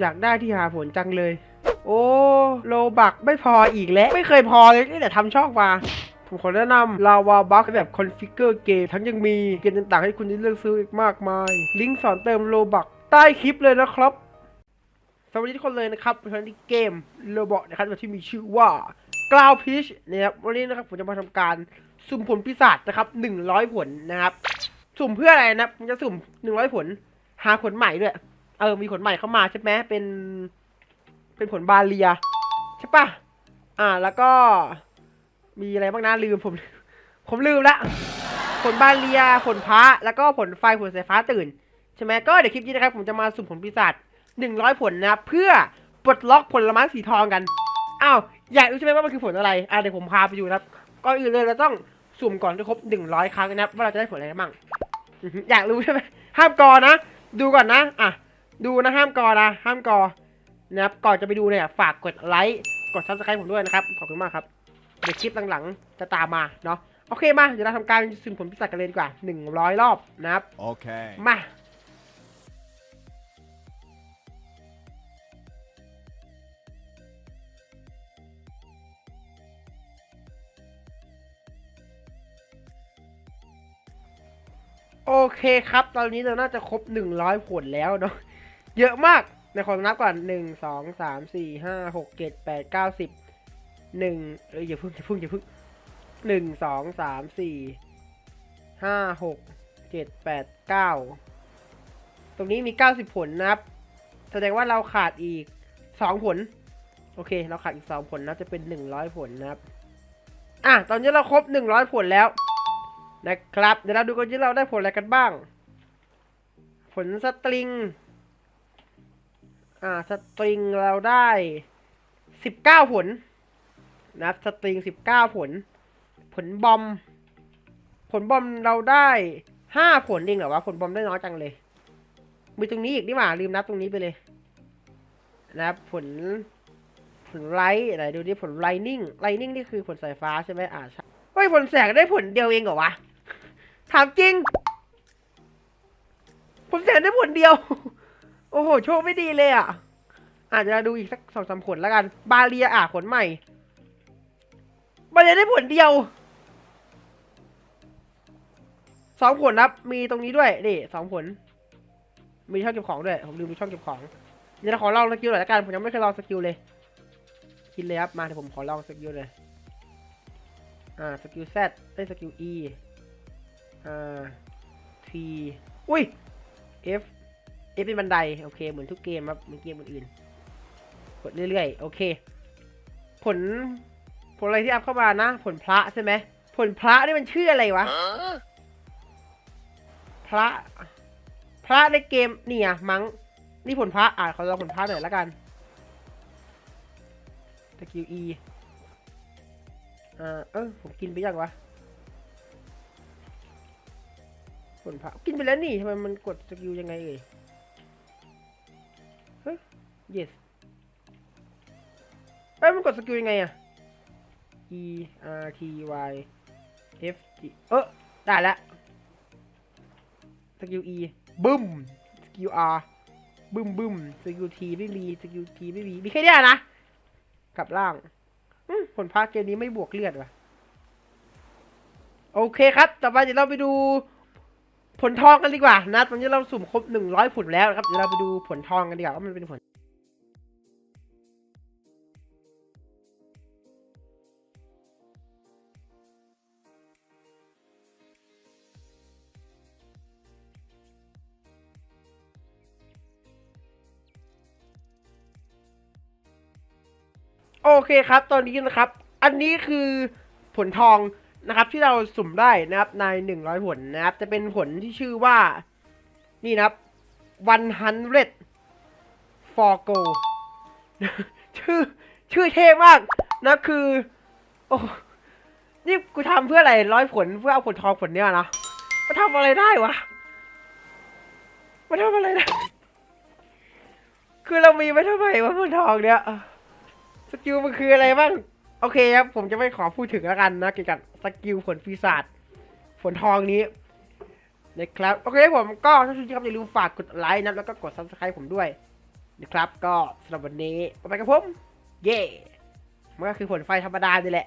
อยากได้ที่หาผลจังเลย โอ้โลบักไม่พออีกแล้ว ไม่เคยพอเลยตั้งแต่ทำช่องมาผมขอแนะนำลาวาบัคแบบคอนฟิกเกอร์เกมทั้งยังมีเกมต่างๆ ให้คุณได้เลือกซื้ออีกมากมาย ลิงก์สอนเติมโลบักใต้คลิปเลยนะครับสวัสดีทุกคนเลยนะครับในวันนี้เกมโลบอกนะครับที่มีชื่อว่ากราวพิชนะครับวันนี้นะครับผมจะมาทำการสุ่มผลปีศาจนะครับหนึ่งร้อยผลนะครับ สุ่มเพื่ออะไรนะผมจะสุ่มหนึ่งร้อยผล หาผลใหม่ด้วย เออ มีผลใหม่เข้ามาใช่ไหมเป็น เป็นผลบาเลีย ใช่ปะอ่า แล้วก็ มีอะไรบ้างนะลืมผม ผมลืมละ ผลบาเลีย ผลพระ แล้วก็ผลไฟ ผลสายฟ้าตื่น ใช่ไหมก็เดี๋ยวคลิปนี้นะครับ ผมจะมาสุ่มผลปีศาจหนึ่งร้อยผลนะ เพื่อปลดล็อกผลไม้สีทองกัน อ้าว อยากรู้ใช่ไหมว่ามันคือผลอะไร อ่าเดี๋ยวผมพาไปดูนะครับก่อนอื่นเลยเราต้องสุ่มก่อนให้ครบหนึ่งร้อยครั้งนะครับว่าเราจะได้ผลอะไรบ้างอื้อหืออยากรู้ใช่ไหมห้ามกอนะ ดูก่อนนะ อะ ดูนะห้ามกอนะ ห้ามกอนะครับก่อนจะไปดูเนี่ยฝากกดไลค์กดซับสไครต์ผมด้วยนะครับ ขอบคุณมากครับ เดี๋ยวคลิปหลังๆ จะตามมาเนาะโอเคมา เดี๋ยวเราทำการสุ่มผลพิศาจกันเลยดีกว่า 100 รอบนะครับ Okay. มาโอเคครับ ตอนนี้เราน่าจะครบ 100 ผลแล้วเนาะ เยอะมากในขอนับก่อนหนึ่งสองสามสี่ห้าหกเจ็ดแปดเก้าสิบหนึ่งเอ้ยอย่าเพึ่งอย่าเพึ่งอย่าเพึ่งหนึ่งสองสามสี่ห้าหกเจ็ดแปดเก้าตรงนี้มีเก้าสิบผลนะครับ แสดงว่าเราขาดอีกสองผล โอเค เราขาดอีกสองผลนะจะเป็นหนึ่งร้อยผลนะครับ อะ ตอนนี้เราครบหนึ่งร้อยผลแล้วนะครับ เดี๋ยวเราดูกันที่เราได้ผลอะไรกันบ้าง ผลสตริง อ่าสตริงเราได้สิบเก้าผลนะครับสตริงสิบเก้าผล ผลบอม ผลบอมเราได้ห้าผลเองเหรอวะผลบอมได้น้อยจังเลย มีตรงนี้อีกนี่หว่าลืมนับตรงนี้ไปเลย นะครับผลผลไลท์ไหนดูดิผลไลนิ่งไลนิ่งนี่คือผลสายฟ้าใช่ไหมอ่าใช่เฮ้ยผลแสงได้ผลเดียวเองเหรอวะถามจริงผลแสงได้ผลเดียว โอ้โห โชคไม่ดีเลยอะ อาจจะดูอีกสักสองสามผลแล้วกัน บาเรียอะผลใหม่ บาเรียได้ผลเดียว สองผลครับ มีตรงนี้ด้วยนี่สองผล มีช่องเก็บของด้วย ผมลืมมีช่องเก็บของ เดี๋ยวขอลองสกิลหน่อยละกัน ผมยังไม่เคยลองสกิลเลย กินเลยครับ มาเดี๋ยวผมขอลองสกิลเลย อ่า สกิล Z ได้สกิล E อ่า T อุ้ย F F เป็นบันไดโอเคเหมือนทุกเกมครับเหมือนเกมอื่นๆกดเรื่อยๆ โอเค ผลผลอะไรที่อัพเข้ามานะ ผลพระใช่ไหมผลพระนี่มันชื่ออะไรวะ พระ พระในเกมนี่อะมั้งนี่ผลพระอ่าขอลองผลพระหน่อยละกันสกิล E อ่าเออผมกินไปยังวะผลพระกินไปแล้วนี่ทำไมมันกดสกิลยังไงเอ่ยเฮ้ย yes เอ้ยมันกดสกิลยังไงอะ E R T Y F G เออได้แล้วสกิล E บึ้มสกิล R บึ้มบึ้มสกิล T ไม่มีสกิล T ไม่มีมีแค่เนี้ยนะกลับล่างผลพาเกมนี้ไม่บวกเลือดว่ะ โอเคครับ ต่อไปเดี๋ยวเราไปดู ผลทองกันดีกว่านะตอนนี้เราสุ่มครบหนึ่งร้อยผลแล้วนะครับเดี๋ยวเราไปดูผลทองกันดีกว่าว่ามันเป็นผลโอเคครับ ตอนนี้นะครับ อันนี้คือผลทอง นะครับที่เราสุ่มได้นะครับในหนึ่งร้อยผลนะครับ จะเป็นผลที่ชื่อว่านี่นะครับ one hundred for go ชื่อชื่อเท่มากนะคือ โอ้นี่กูทำเพื่ออะไรร้อยผลเพื่อเอาผลทองผลเนี้ยนะมาทำอะไรได้วะมาทำอะไรได้ คือเรามีไว้ทำไมวะผลทองเนี้ยสกิลมันคืออะไรบ้าง โอเคครับ ผมจะไม่ขอพูดถึงแล้วกันนะเกี่ยวกับสกิลผลปีศาจผลทองนี้นะครับโอเคผมก็ถ้าชอบคลิปครับอย่าลืมฝากกดไลค์นะแล้วก็กด subscribe ผมด้วยนะครับ ก็สำหรับวันนี้ไปกับผม เย่มันก็คือผลไฟธรรมดานี่แหละ